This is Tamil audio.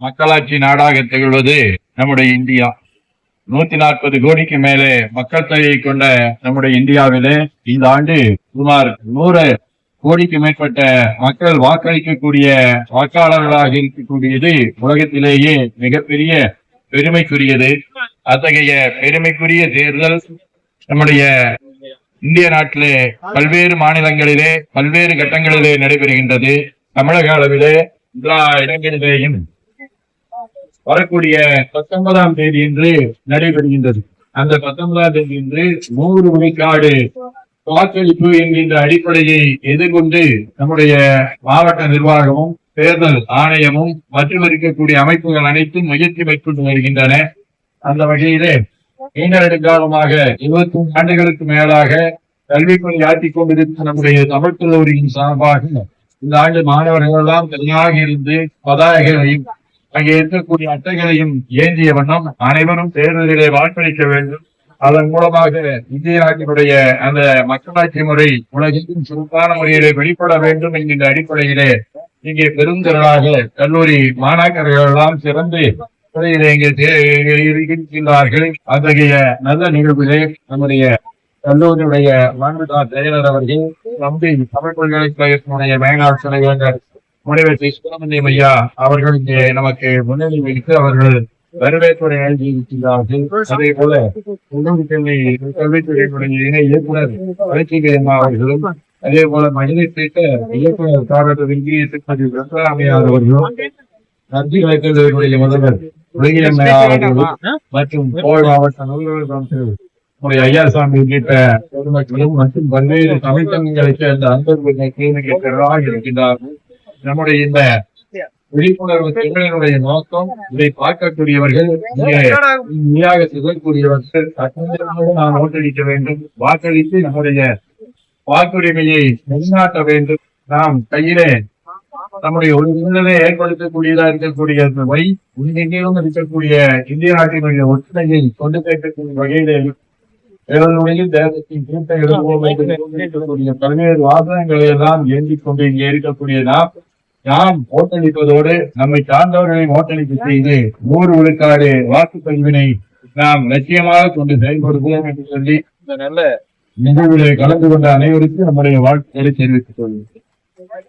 மக்களாட்சி நாடாக திகழ்வது நம்முடைய இந்தியா. நூத்தி நாற்பது கோடிக்கு மேலே மக்கள் தொகையை கொண்ட நம்முடைய இந்தியாவிலே இந்த ஆண்டு சுமார் நூறு கோடிக்கு மேற்பட்ட மக்கள் வாக்களிக்கக்கூடிய வாக்காளர்களாக இருக்கக்கூடியது உலகத்திலேயே மிகப்பெரிய பெருமைக்குரியது. அத்தகைய பெருமைக்குரிய தேர்தல் நம்முடைய இந்திய நாட்டிலே பல்வேறு மாநிலங்களிலே பல்வேறு கட்டங்களிலே நடைபெறுகின்றது. தமிழக அளவிலே எல்லா இடங்களிலேயும் வரக்கூடிய பத்தொன்பதாம் தேதி என்று நடைபெறுகின்றது. அந்த பத்தொன்பதாம் தேதி என்று நூறு விழுக்காடு வாக்களிப்பு என்கின்ற அடிப்படையை எதிர்கொண்டு நம்முடைய மாவட்ட நிர்வாகமும் தேர்தல் ஆணையமும் மற்றும் இருக்கக்கூடிய அமைப்புகள் அனைத்தும் முயற்சி மேற்கொண்டு வருகின்றன. அந்த வகையிலே நீண்ட இருபத்தி மூன்று ஆண்டுகளுக்கு மேலாக கல்விப் பணி ஆற்றிக் கொண்டிருக்கும் நம்முடைய தமிழ் கல்லூரியின் சார்பாக இந்த ஆண்டு மாணவர்கள் எல்லாம் தனியாக இருந்து பதாகைகளையும் அங்கே இருக்கக்கூடிய அட்டைகளையும் ஏந்திய வண்ணம் அனைவரும் தேர்தலிலே வாக்களிக்க வேண்டும். அதன் மூலமாக இந்திய நாட்டினுடைய அந்த மக்களாட்சி முறை உலகின் சிறப்பான முறையிலே வெளிப்பட வேண்டும் என்கின்ற அடிப்படையிலே இங்கே பெருந்திரளாக கல்லூரி மாணாக்கர்கள் எல்லாம் சிறந்து இங்கே தே- இருக்கின்றார்கள். அத்தகைய நல்ல நிகழ்விலே நம்முடைய கல்லூரியுடைய மாண்புதா செயலர் அவர்கள் நம்பி தமிழ் பல்கலைக்கழகத்தினுடைய மேலாள் முனைவர் ஸ்ரீ சுப்பிரமணியம் ஐயா அவர்கள் இங்கே நமக்கு முன்னிலை வைத்து அவர்கள் வரவேற்புரை எழுதியிருக்கிறார்கள் அதே போல கல்வி கல்வித்துறையினுடைய இணை இயக்குனர் அம்மா அவர்களும் அதே போல மகளிர் திட்ட இயக்குனர் காரத்தில் திருமதி வெங்கடாமையார் அவர்களும் நன்றி கலைக்கல்லூரியுடைய முதல்வர் உலகியம்மையா அவர்களும் மற்றும் கோவை மாவட்ட நூலகர் நம்முடைய ஐயாசாமி உள்ளிட்ட பொதுமக்களும் மற்றும் பல்வேறு தமிழ்ச்சங்கங்களைச் சேர்ந்த அன்பர்கள் கேள்வி இருக்கின்றார்கள் நம்முடைய இந்த விழிப்புணர்வு திட்டங்களுடைய நோக்கம் இதை பார்க்கக்கூடியவர்கள் இங்கே இந்தியாக செய்யக்கூடியவர்கள் சட்டமாக நாம் ஓட்டளிக்க வேண்டும் வாக்களித்து நம்முடைய வாக்குரிமையை நிலைநாட்ட வேண்டும். நாம் கையிலே நம்முடைய ஒரு சூழ்நிலை ஏற்படுத்தக்கூடியதா இருக்கக்கூடிய வை உலகெங்கிலும் இருக்கக்கூடிய இந்திய நாட்டினுடைய ஒற்றுமையை கொண்டு சேர்க்கக்கூடிய வகையிலே இவர்களுடைய தேசத்தின் கூட்ட எழுதுவோம் என்று இருக்கக்கூடிய பல்வேறு வாசகங்களை எல்லாம் ஏந்திக் கொண்டு இங்கே இருக்கக்கூடிய நாம் நாம் ஓட்டளிப்பதோடு நம்மை சார்ந்தவர்களை ஓட்டளிப்பு செய்து நூறு விழுக்காடு வாக்குப்பதிவினை நாம் லட்சியமாக கொண்டு செயல்படுவோம் என்று சொல்லி இந்த நல்ல நிகழ்விலே கலந்து கொண்ட அனைவருக்கும் நம்முடைய வாழ்த்துக்களை தெரிவித்துக் கொள்கிறேன்.